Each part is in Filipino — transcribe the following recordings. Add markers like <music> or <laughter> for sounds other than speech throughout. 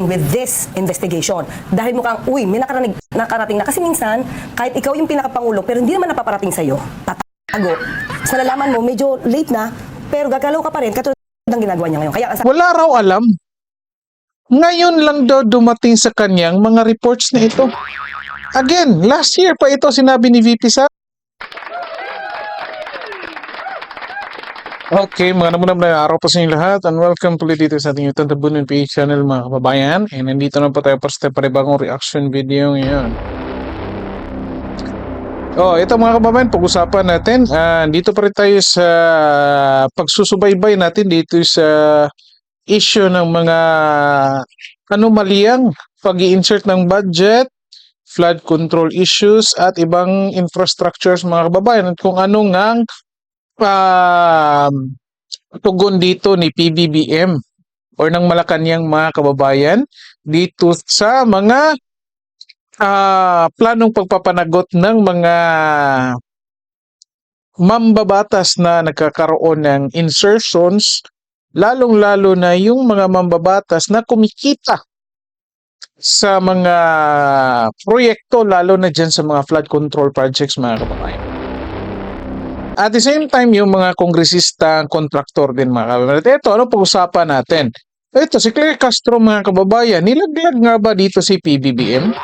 with this investigation. Dahil mukhang, uy, may nakarating, nakarating na. Kasi minsan, kahit ikaw yung pinakapangulo, pero hindi naman napaparating sa'yo, tatago. Sa nalaman mo, medyo late na, pero gagalaw ka pa rin, katulad ng ginagawa niya ngayon. Kaya Wala raw alam. Ngayon lang daw dumating sa kanyang mga reports na ito. Again, last year pa ito sinabi ni VP sa Okay, mga namunam na araw po sa inyo lahat and welcome ulit dito sa ating YouTube Tabunin PH channel mga kababayan. And nandito na po tayo para sa panibagong reaction video ngayon. Oh, ito mga kababayan, pag-usapan natin. Ah, dito pa rin tayo sa pagsusubaybay natin dito sa issue ng mga anomalyang pag insert ng budget, flood control issues at ibang infrastructures mga kababayan at kung ano ngang um, tugon dito ni PBBM or ng Malacanang mga kababayan dito sa mga ah, planong pagpapanagot ng mga mambabatas na nagkakaroon ng insertions lalong-lalo na yung mga mambabatas na kumikita sa mga proyekto lalo na dyan sa mga flood control projects mga kababayan. At the same time, yung mga kongresista, kontraktor din mga kababayan. Ito, ano pag-usapan natin? Ito, si Claire Castro mga kababayan, nilaglag nga ba dito si PBBM?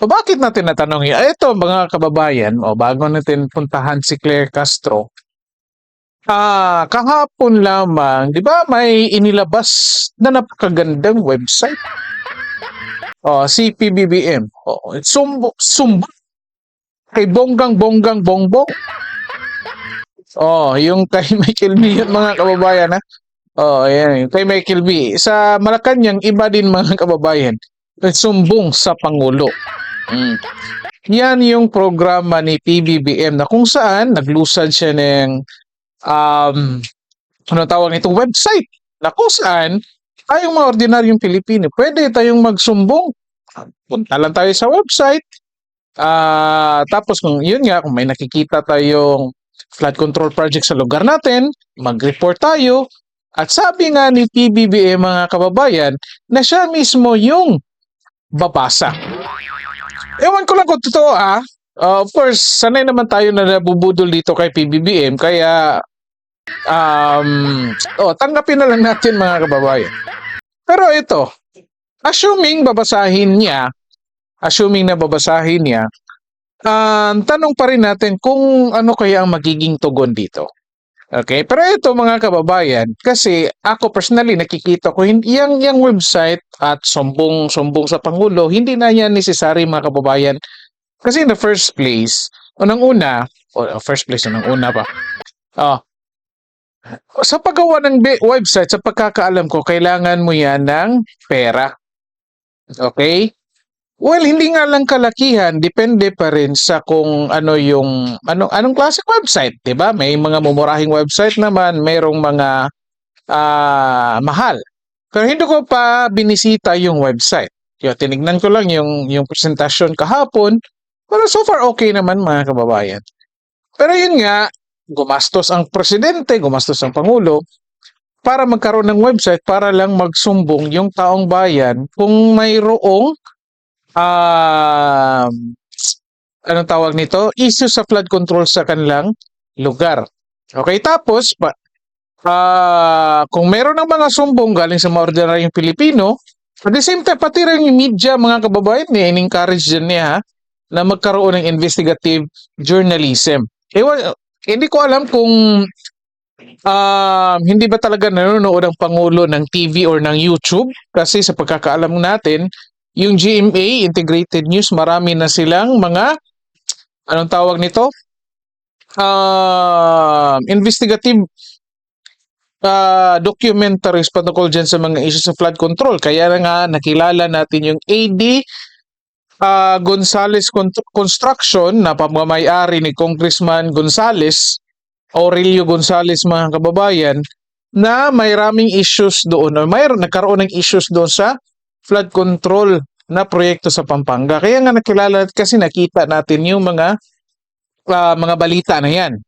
O bakit natin natanong yun? Ito mga kababayan, o bago natin puntahan si Claire Castro, ah kahapon lamang, di ba may inilabas na napakagandang website? Oh, si PBBM. Oh, sumbo, sumbo. Kay Bonggang Bonggang Bongbong. Oh, yung kay Michael B yun mga kababayan ha. Oh, ayan. Kay Michael B. Sa Malacanang, iba din mga kababayan. Sumbong sa Pangulo. Mm. Yan yung programa ni PBBM na kung saan naglusad siya ng um, ano tawag nito, website na kung saan tayong mga ordinaryong Pilipino, pwede tayong magsumbong. Punta lang tayo sa website. Ah, tapos kung yun nga, kung may nakikita tayong flood control project sa lugar natin, mag-report tayo. At sabi nga ni PBBM mga kababayan na siya mismo yung babasa. Ewan ko lang kung totoo ah. Uh, of course, sanay naman tayo na nabubudol dito kay PBBM kaya um, oh, tanggapin na lang natin mga kababayan. Pero ito, assuming babasahin niya, assuming na babasahin niya, um, tanong pa rin natin kung ano kaya ang magiging tugon dito. Okay, pero ito mga kababayan, kasi ako personally nakikita ko yang yang website at sumbong sa pangulo, hindi na yan necessary mga kababayan. Kasi in the first place, unang una, o first place unang una pa. Oh, sa paggawa ng website, sa pagkakaalam ko, kailangan mo yan ng pera. Okay? Well, hindi nga lang kalakihan, depende pa rin sa kung ano yung anong anong klaseng website, 'di ba? May mga mumurahing website naman, mayroong mga ah, mahal. Pero hindi ko pa binisita yung website. Kaya tinignan ko lang yung yung presentasyon kahapon, pero so far okay naman mga kababayan. Pero yun nga, gumastos ang presidente, gumastos ang pangulo para magkaroon ng website para lang magsumbong yung taong bayan kung mayroong um, anong tawag nito? Issue sa flood control sa kanilang lugar. Okay, tapos pa, ah, kung meron ng mga sumbong galing sa mga ordinaryong Pilipino, at the same time, pati rin yung media, mga kababayan, niya, in-encourage din niya na magkaroon ng investigative journalism. Ewan, hindi ko alam kung um, hindi ba talaga nanonood ang Pangulo ng TV or ng YouTube kasi sa pagkakaalam natin, yung GMA, Integrated News, marami na silang mga, anong tawag nito? Um, investigative uh, documentaries patungkol dyan sa mga issues sa flood control. Kaya na nga nakilala natin yung AD uh, Gonzales Con- Construction na pamamayari ni Congressman Gonzales, Aurelio Gonzales mga kababayan, na may raming issues doon mayroon nagkaroon ng issues doon sa flood control na proyekto sa Pampanga. Kaya nga nakilala kasi nakita natin yung mga ah, mga balita na yan.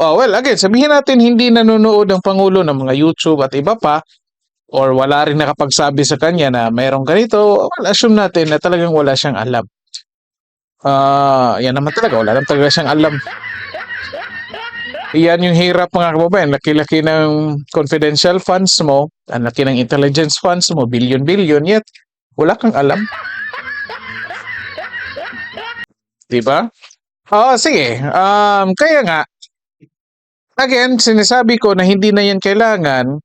Oh, well, again, sabihin natin hindi nanonood ang Pangulo ng mga YouTube at iba pa, or wala rin nakapagsabi sa kanya na mayroong ganito, well, assume natin na talagang wala siyang alam. Ah, yan naman talaga, wala naman talaga siyang alam. Yan yung hirap mga kababayan. Laki-laki ng confidential funds mo, ang laki ng intelligence funds mo, billion-billion, yet wala kang alam. Diba? Oo, sige. Um, kaya nga, again, sinasabi ko na hindi na yan kailangan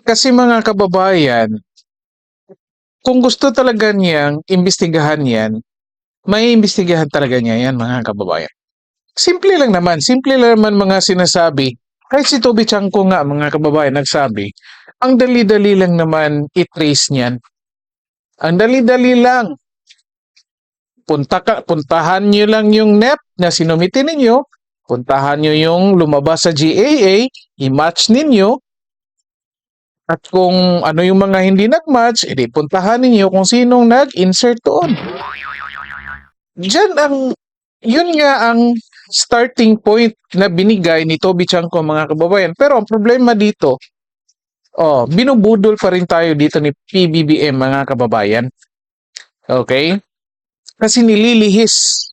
kasi mga kababayan, kung gusto talaga niyang imbestigahan yan, may imbestigahan talaga niya yan mga kababayan. Simple lang naman, simple lang naman mga sinasabi. Kahit si Toby Chanko nga mga kababayan nagsabi, ang dali-dali lang naman i-trace niyan. Ang dali-dali lang. Punta ka, puntahan niyo lang yung NEP na sinumite ninyo, puntahan niyo yung lumabas sa GAA, i-match ninyo, at kung ano yung mga hindi nag-match, edi puntahan ninyo kung sinong nag-insert doon. Diyan ang, yun nga ang starting point na binigay ni Toby Chanko mga kababayan. Pero ang problema dito, oh, binubudol pa rin tayo dito ni PBBM mga kababayan. Okay? Kasi nililihis.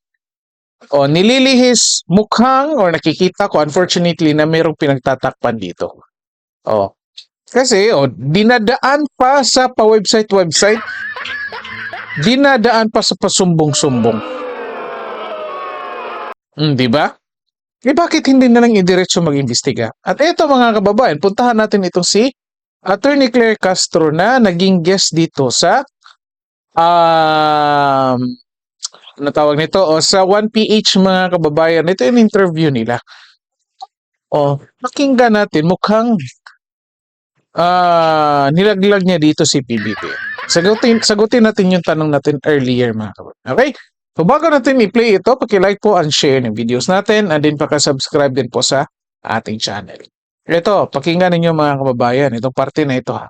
O, nililihis mukhang or nakikita ko unfortunately na mayroong pinagtatakpan dito. O, kasi o, dinadaan pa sa pa-website-website, dinadaan pa sa pasumbong-sumbong. Hmm, di ba? Eh bakit hindi na lang idiretso mag-imbestiga? At eto mga kababayan, puntahan natin itong si Attorney Claire Castro na naging guest dito sa um, ano tawag nito? O sa 1PH mga kababayan. Ito yung interview nila. O, pakinggan natin. Mukhang ah nilaglag niya dito si PBB. Sagutin, sagutin natin yung tanong natin earlier mga kababayan. Okay? So bago natin i-play ito, paki-like po and share ng videos natin and din paka-subscribe din po sa ating channel. Ito, pakinggan ninyo mga kababayan, itong parte na ito ha.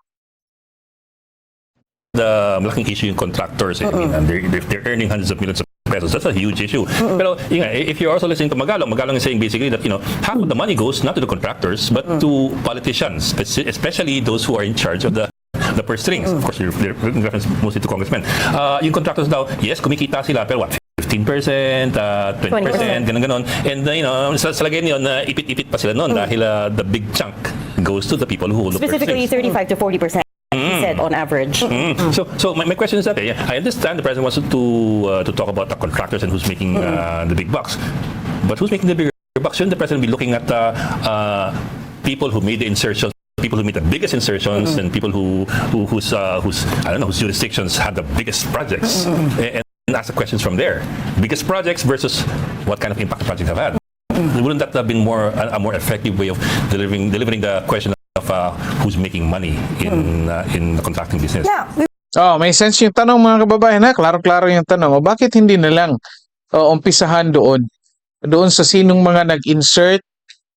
the malaking issue yung contractors. I mean, and they're, they're, earning hundreds of millions of pesos. That's a huge issue. Pero yun nga, if you're also listening to Magalong, Magalong is saying basically that you know half of the money goes not to the contractors but to politicians, speci- especially those who are in charge of the the purse strings. Of course, they're, they're in reference mostly to congressmen. Uh, yung contractors daw, yes, kumikita sila, pero what? 15%, uh, 20%, ganun ganon. And uh, you know, sa, sa lagay yun, uh, ipit-ipit pa sila noon dahil uh, the big chunk goes to the people who Specifically, strings. 35 to 40 percent. He said on average. Mm. So, so my, my question is that eh, I understand the president wants to uh, to talk about the contractors and who's making uh, the big bucks, but who's making the bigger bucks? Shouldn't the president be looking at uh, uh, people who made the insertions? People who made the biggest insertions and people who, who whose uh, whose I don't know whose jurisdictions had the biggest projects and, and ask the questions from there. Biggest projects versus what kind of impact the projects have had. Wouldn't that have been more a, a more effective way of delivering delivering the question of uh, who's making money in uh, in the contracting business? Yeah, Oh, may sense yung tanong mga kababayan ha. Klaro-klaro yung tanong. O bakit hindi na lang o, umpisahan doon? Doon sa sinong mga nag-insert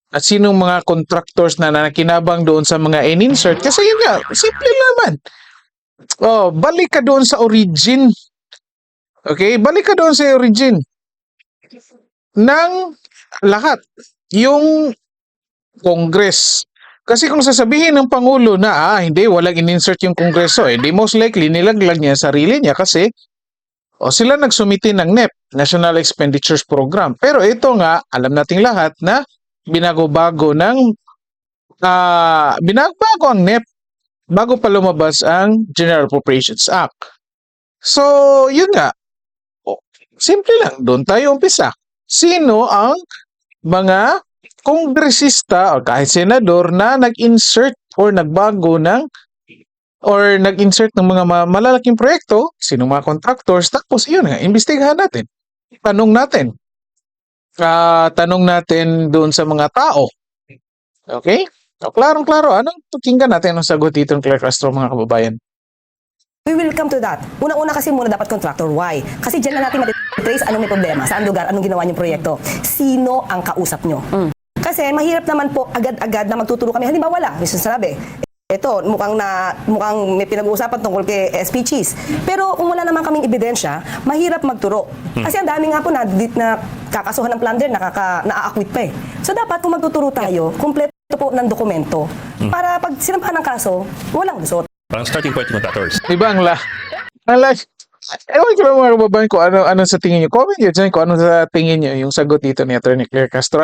at sinong mga contractors na nakinabang doon sa mga in-insert. Kasi yun nga, simple naman. Oh, balik ka doon sa origin. Okay? Balik ka doon sa origin ng lahat. Yung Congress. Kasi kung sasabihin ng Pangulo na, ah, hindi, walang in-insert yung Kongreso, eh, di most likely nilaglag niya sarili niya kasi o sila nagsumiti ng NEP, National Expenditures Program. Pero ito nga, alam nating lahat na binago-bago ng ah binago ang NEP bago pa lumabas ang General Appropriations Act. So, yun nga. O, simple lang, doon tayo umpisa. Sino ang mga kongresista o kahit senador na nag-insert or nagbago ng or nag-insert ng mga ma- malalaking proyekto, sino mga contractors, tapos yun nga, imbestigahan natin. Tanong natin. Ah, tanong natin doon sa mga tao. Okay? O, klarong-klaro. Anong pakinggan natin ang sagot dito ng Claire Castro, mga kababayan? We will come to that. Una-una kasi muna dapat contractor. Why? Kasi dyan na natin matitrace anong may problema, saan lugar, anong ginawa niyong proyekto. Sino ang kausap nyo? Kasi mahirap naman po agad-agad na magtuturo kami. Halimbawa wala, may sinasabi. Ito, mukhang na mukhang may pinag-uusapan tungkol kay SP Cheese. Pero kung wala naman kaming ebidensya, mahirap magturo. Kasi ang dami nga po na, na kakasuhan ng plunder, nakaka, naa-acquit pa eh. So dapat kung magtuturo tayo, kompleto po ng dokumento para pag sinampahan ng kaso, walang lusot. Parang starting point ng matters. Di ba ang la... Ang la... Ewan ko lang mga kababayan kung ano, ano sa tingin nyo. Comment nyo dyan kung ano sa tingin nyo yung sagot dito ni Atty. Claire Castro.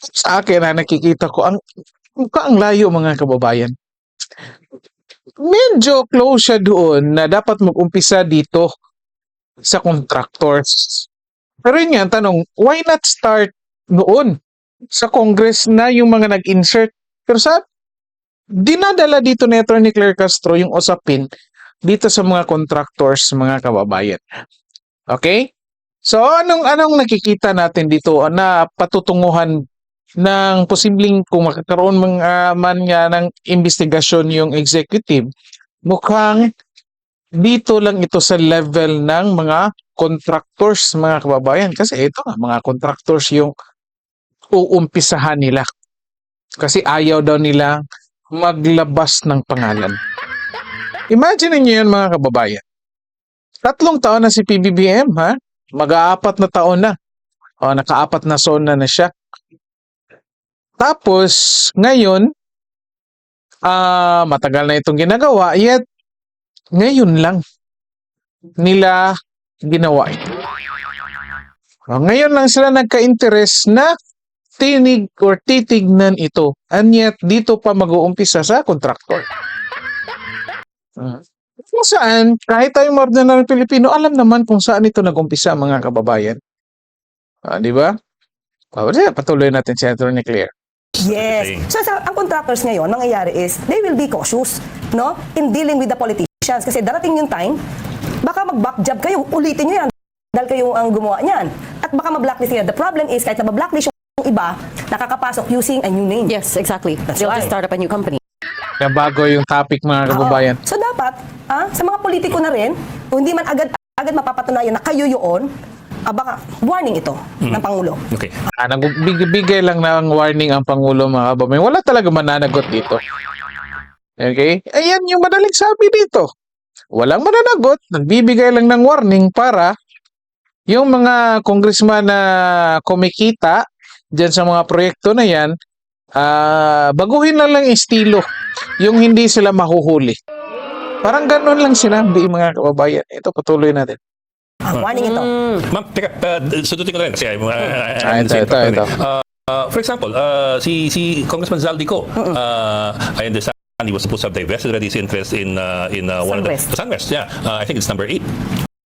Sa akin na nakikita ko, ang, ang layo mga kababayan. Medyo close siya doon na dapat mag-umpisa dito sa contractors. Pero yun nga, tanong, why not start noon sa Congress na yung mga nag-insert? Pero sa dinadala dito ni Atty. Claire Castro yung usapin dito sa mga contractors, mga kababayan. Okay? So anong anong nakikita natin dito na patutunguhan ng posibleng kung makakaroon man, ah, man nga ng investigasyon yung executive, mukhang dito lang ito sa level ng mga contractors, mga kababayan. Kasi ito nga, mga contractors yung uumpisahan nila. Kasi ayaw daw nila maglabas ng pangalan. Imagine niyo yun mga kababayan. Tatlong taon na si PBBM, ha? Mag-aapat na taon na. O, nakaapat na zona na siya. Tapos, ngayon, ah matagal na itong ginagawa, yet, ngayon lang nila ginawa ito. O, ngayon lang sila nagka-interest na tinig or titignan ito. And yet, dito pa mag-uumpisa sa contractor. Kung saan, kahit tayong ordinary Pilipino, alam naman kung saan ito nag-umpisa mga kababayan. Ah, di ba? Ah, wala, patuloy natin si Atty. Claire. Yes. So sa ang contractors ngayon, mangyayari is they will be cautious, no? In dealing with the politicians kasi darating yung time, baka mag-back job kayo, ulitin niyo yan dahil kayo ang gumawa niyan. At baka ma-blacklist niyo. The problem is kahit na ma-blacklist yung iba, nakakapasok using a new name. Yes, exactly. That's They'll right. just start up a new company. Na bago yung topic mga kababayan. Oo. So dapat, ah, sa mga politiko na rin, kung hindi man agad agad mapapatunayan na kayo yun, ah, baka warning ito ng Pangulo. Okay. Ah, nagbigay lang ng warning ang Pangulo mga kababayan. Wala talaga mananagot dito. Okay? Ayan yung madaling sabi dito. Walang mananagot, nagbibigay lang ng warning para yung mga congressman na kumikita dyan sa mga proyekto na yan, ah baguhin na lang estilo. Yung hindi sila mahuhuli. Parang ganun lang sinabi mga kababayan. Ito, patuloy natin. Ah, warning ito. Ma'am, teka, uh, sudutin ko na rin kasi I'm, uh, I'm ito, ito, ito. Uh, uh, for example, uh, si si Congressman Zaldico, uh, I understand he was supposed to have divested already his interest in uh, in uh, one Sunwest. of the Sunwest. Yeah, uh, I think it's number eight.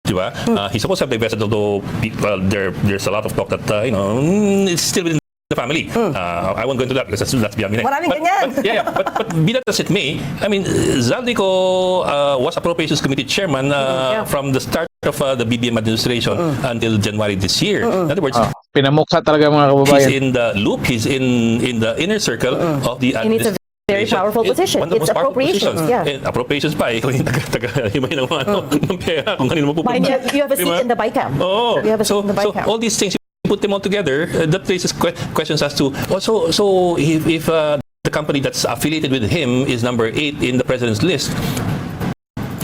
Diba? Uh, he's supposed to have divested, although well, there there's a lot of talk that uh, you know mm, it's still within the family. Uh, I won't go into that because that's, that's beyond me. Maraming but, ganyan. But, yeah, yeah. But, but be that as it may, I mean, Zaldico uh, was Appropriations Committee chairman uh, from the start of uh, the BBM administration until January this year. In other words, Ah, pinamukha talaga mga he's kababayan. in the loop, he's in in the inner circle of the And it's a very administration. powerful position. one of the It's appropriations, positions. yeah. And appropriations pa, ikaw <laughs> yung taga, taga, himay ng ano, ng pera, kung kanino mapupunta. Mind you, you have a seat Diba? in the BICAM. Oh, You have a so, seat in the so BICAM. all these things, you put them all together, uh, that raises que- questions as to, oh, so, so if, if uh, the company that's affiliated with him is number eight in the president's list,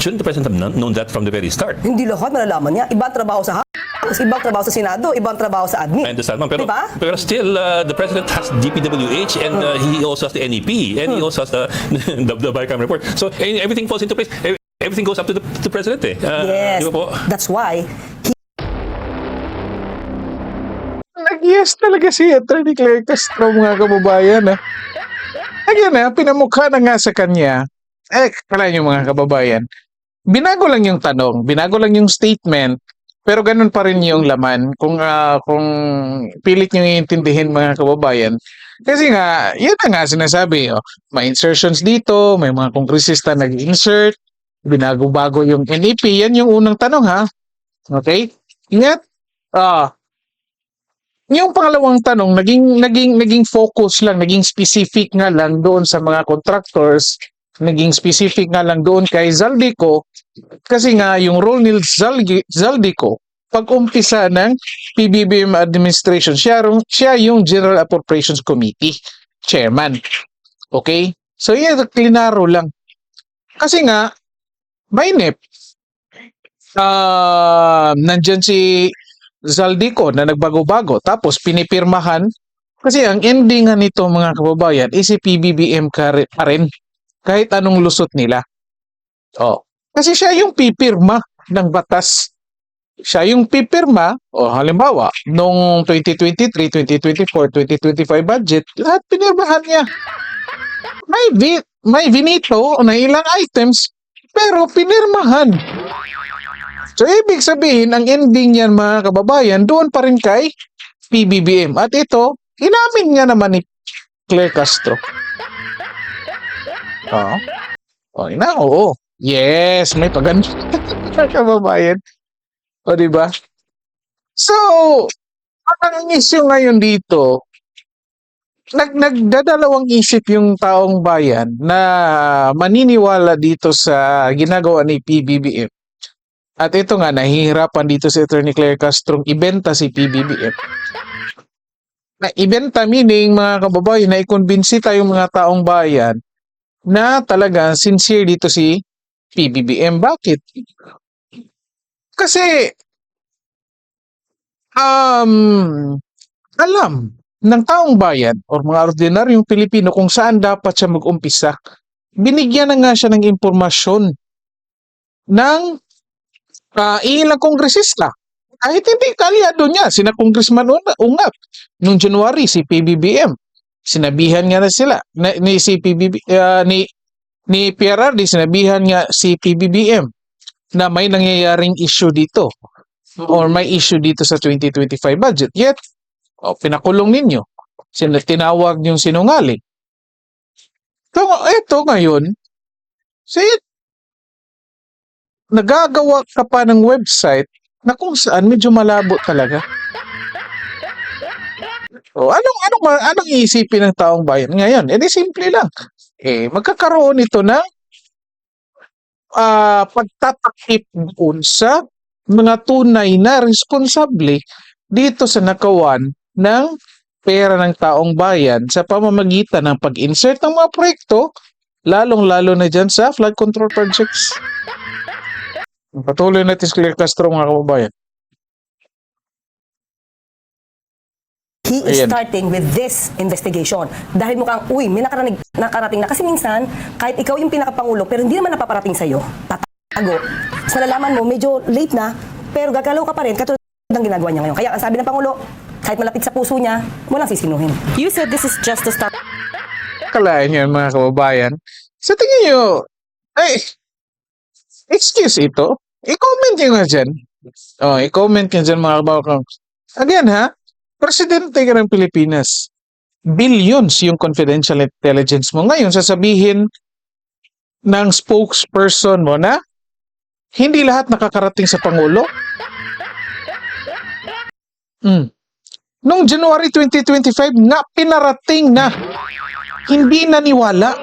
shouldn't the president have known, known that from the very start? Hindi lahat malalaman niya. Ibang trabaho sa House, ibang trabaho sa Senado, ibang trabaho sa admin. I understand, ma'am. Pero, Diba? pero still, uh, the president has DPWH and uh, he also has the NEP and he also has the, <laughs> the, the BICAM report. So eh, everything falls into place. Eh, Everything goes up to the, to the president eh. Uh, Yes. po? That's why Nag-yes talaga si Atty. Claire Castro mga kababayan. Ha? Again ha, pinamukha na nga sa kanya. Eh, kala nyo mga kababayan. Binago lang yung tanong, binago lang yung statement, pero ganun pa rin yung laman kung ah, kung pilit nyo iintindihin mga kababayan. Kasi nga, yun na nga sinasabi. Oh, may insertions dito, may mga kongresista nag-insert, binago-bago yung NEP. Yan yung unang tanong ha. Okay? Ingat. Ah, yung pangalawang tanong, naging naging naging focus lang, naging specific nga lang doon sa mga contractors, naging specific nga lang doon kay Zaldico kasi nga yung role ni Zaldico pag umpisa ng PBBM administration, siya, siya yung General Appropriations Committee chairman. Okay? So yan, klinaro lang. Kasi nga, by NEP, ah nandyan si Zaldico na nagbago-bago tapos pinipirmahan Kasi ang ending nito mga kababayan is si PBBM pa rin kahit anong lusot nila. Oh. Kasi siya yung pipirma ng batas. Siya yung pipirma, o halimbawa, nung 2023, 2024, 2025 budget, lahat pinirmahan niya. May, vi- may vinito na ilang items, pero pinirmahan. So, ibig sabihin, ang ending niyan mga kababayan, doon pa rin kay PBBM. At ito, inamin nga naman ni Claire Castro. Oo. Oh, ina, oo. Yes, may paganda. <laughs> kababayan. O, di ba? So, ang issue ngayon dito, nag nagdadalawang isip yung taong bayan na maniniwala dito sa ginagawa ni PBBM. At ito nga, nahihirapan dito si Attorney Claire Castro ibenta si PBBM. Na ibenta meaning mga kababayan na i-convince tayong mga taong bayan na talaga sincere dito si PBBM. Bakit? Kasi um, alam ng taong bayan or mga ordinaryong Pilipino kung saan dapat siya mag-umpisa. Binigyan na nga siya ng impormasyon ng ah, ilang kongresista. Kahit hindi kalyado niya, sina Congressman Ungap, noong January, si PBBM. Sinabihan nga na sila, na, ni si PBB, ah, ni, ni PRRD, sinabihan nga si PBBM na may nangyayaring issue dito or may issue dito sa 2025 budget. Yet, o, pinakulong ninyo. Sina, tinawag yung sinungaling. So, eto ngayon, si nagagawa ka pa ng website na kung saan medyo malabo talaga. O, anong, anong, ma- anong iisipin ng taong bayan ngayon? Eh, simple lang. Eh, magkakaroon ito ng ah pagtatakip doon sa mga tunay na responsable dito sa nakawan ng pera ng taong bayan sa pamamagitan ng pag-insert ng mga proyekto, lalong-lalo na dyan sa flood control projects. Patuloy natin si Claire Castro mga kababayan. He is Ayan. starting with this investigation. Dahil mukhang, uy, may nakarating, nakarating na. Kasi minsan, kahit ikaw yung pinakapangulo, pero hindi naman napaparating sa'yo, tatago. Sa nalaman mo, medyo late na, pero gagalaw ka pa rin, katulad ng ginagawa niya ngayon. Kaya ang sabi ng Pangulo, kahit malapit sa puso niya, walang sisinuhin. You said this is just a start. Kalain yan mga kababayan. Sa tingin nyo, ay, excuse ito. I-comment nyo nga dyan. Oh, i-comment nyo dyan mga kababayan. Again ha, presidente ka ng Pilipinas. Billions yung confidential intelligence mo. Ngayon, sasabihin ng spokesperson mo na hindi lahat nakakarating sa Pangulo. Mm. Noong January 2025, nga pinarating na hindi naniwala.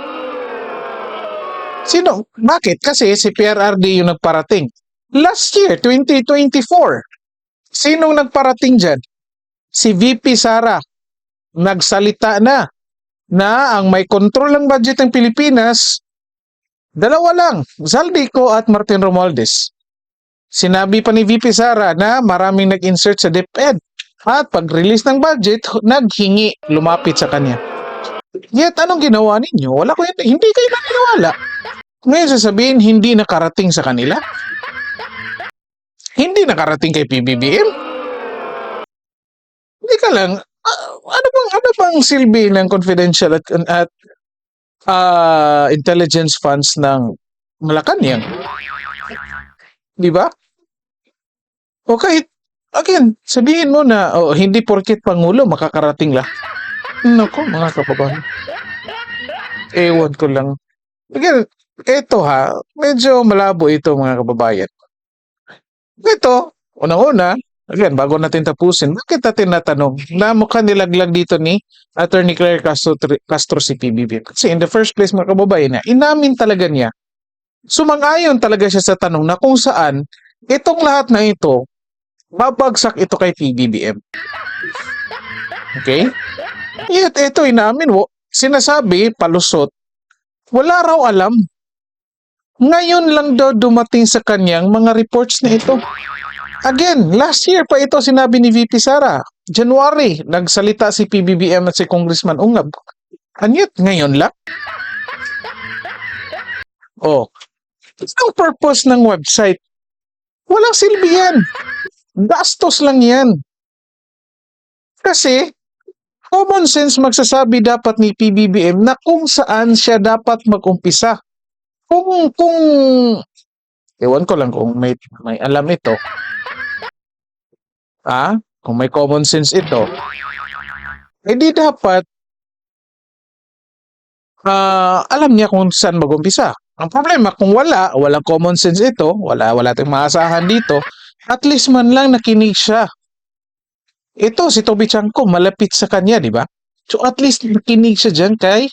Sino? Bakit? Kasi si PRRD yung nagparating. Last year, 2024, sinong nagparating dyan? Si VP Sara. Nagsalita na na ang may control ng budget ng Pilipinas, dalawa lang, Zaldico at Martin Romualdez. Sinabi pa ni VP Sara na maraming nag-insert sa DepEd at pag-release ng budget, naghingi, lumapit sa kanya. Yet, anong ginawa ninyo? Wala ko, hindi kayo naniniwala. Ngayon sasabihin, hindi nakarating sa kanila? Hindi nakarating kay PBBM? Hindi ka lang, ah, ano bang, ano bang silbi ng confidential at, at ah, intelligence funds ng Malacanang? Di ba? O kahit, again, sabihin mo na, oh, hindi porket Pangulo, makakarating lang. Naku, mga kababayan. Ewan ko lang. Again, eto ha, medyo malabo ito mga kababayan. Ito, unang-una, again, bago natin tapusin, bakit natin natanong na mukha nilaglag dito ni Attorney Claire Castro, Castro si PBB? Kasi in the first place mga kababayan niya, inamin talaga niya, sumang-ayon talaga siya sa tanong na kung saan itong lahat na ito, babagsak ito kay PBBM. Okay? Yet ito inamin sinasabi, palusot, wala raw alam. Ngayon lang daw dumating sa kanyang mga reports na ito. Again, last year pa ito sinabi ni VP Sara. January, nagsalita si PBBM at si Congressman Ungab. Anyat, ngayon lang? Oh, ang purpose ng website? Walang silbi yan. Gastos lang yan. Kasi, common sense magsasabi dapat ni PBBM na kung saan siya dapat mag-umpisa. Kung, kung, ewan ko lang kung may, may alam ito. Ah, kung may common sense ito, eh di dapat ah, alam niya kung saan mag-umpisa. Ang problema, kung wala, walang common sense ito, wala, wala tayong maasahan dito, at least man lang nakinig siya. Ito, si Toby Chanko, malapit sa kanya, di ba? So at least nakinig siya dyan kay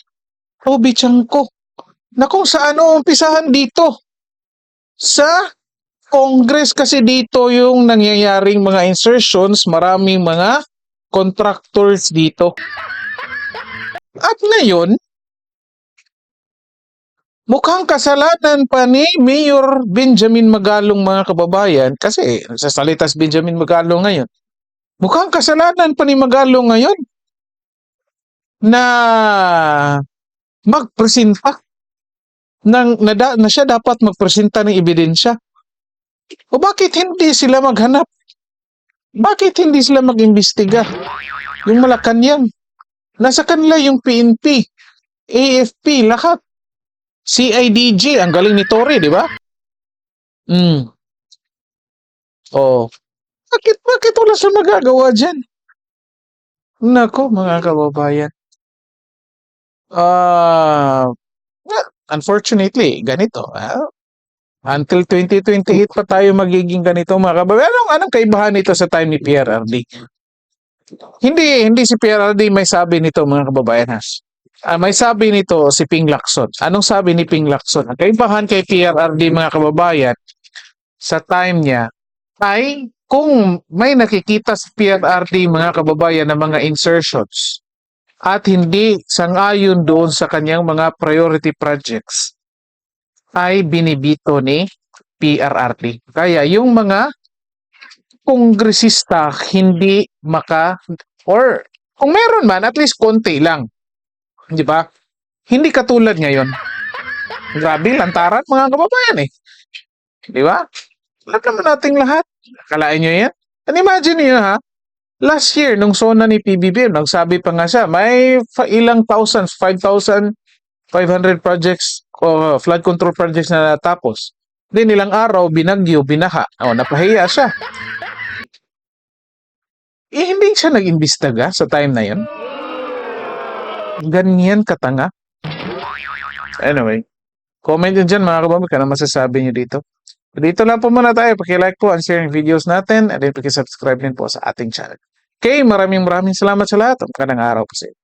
Toby Chanko. Na kung saan uumpisahan dito. Sa Congress kasi dito yung nangyayaring mga insertions, maraming mga contractors dito. At ngayon, mukhang kasalanan pa ni Mayor Benjamin Magalong mga kababayan, kasi nagsasalita si Benjamin Magalong ngayon, mukhang kasalanan pa ni Magalong ngayon na magpresenta ng, na, na siya dapat magpresenta ng ebidensya. O bakit hindi sila maghanap? Bakit hindi sila mag-imbestiga? Yung Malacanang. Nasa kanila yung PNP, AFP, lahat. CIDG, ang galing ni Tory, di ba? Mm. Oh. Bakit, bakit wala siya magagawa dyan? Nako, mga kababayan. Ah, well, unfortunately, ganito. ah. Until 2028 pa tayo magiging ganito mga kababayan. Anong, anong kaibahan nito sa time ni PRRD? Hindi, hindi si PRRD may sabi nito mga kababayan ha. Ah, may sabi nito si Ping Lacson. Anong sabi ni Ping Lacson? Ang kaibahan kay PRRD mga kababayan sa time niya ay kung may nakikita sa PRRD mga kababayan na mga insertions at hindi sangayon doon sa kanyang mga priority projects ay binibito ni PRRD. Kaya yung mga kongresista hindi maka or kung meron man at least konti lang. 'Di ba? Hindi katulad ngayon. Grabe lantaran mga kababayan eh. 'Di ba? Lahat naman nating lahat. Kalain nyo yan? And imagine niyo ha, last year, nung sona ni PBBM, nagsabi pa nga siya, may ilang thousands, 5,500 projects o flood control projects na natapos. Then ilang araw, binagyo, binaha. O, napahiya siya. Eh, hindi siya nag-imbestiga sa time na yun. Ganyan katanga. Anyway, comment nyo dyan mga kabami, kung ano masasabi nyo dito. Dito lang po muna tayo. Paki-like po and share yung videos natin and then paki-subscribe din po sa ating channel. Okay, maraming maraming salamat sa lahat. Magandang araw po sa inyo.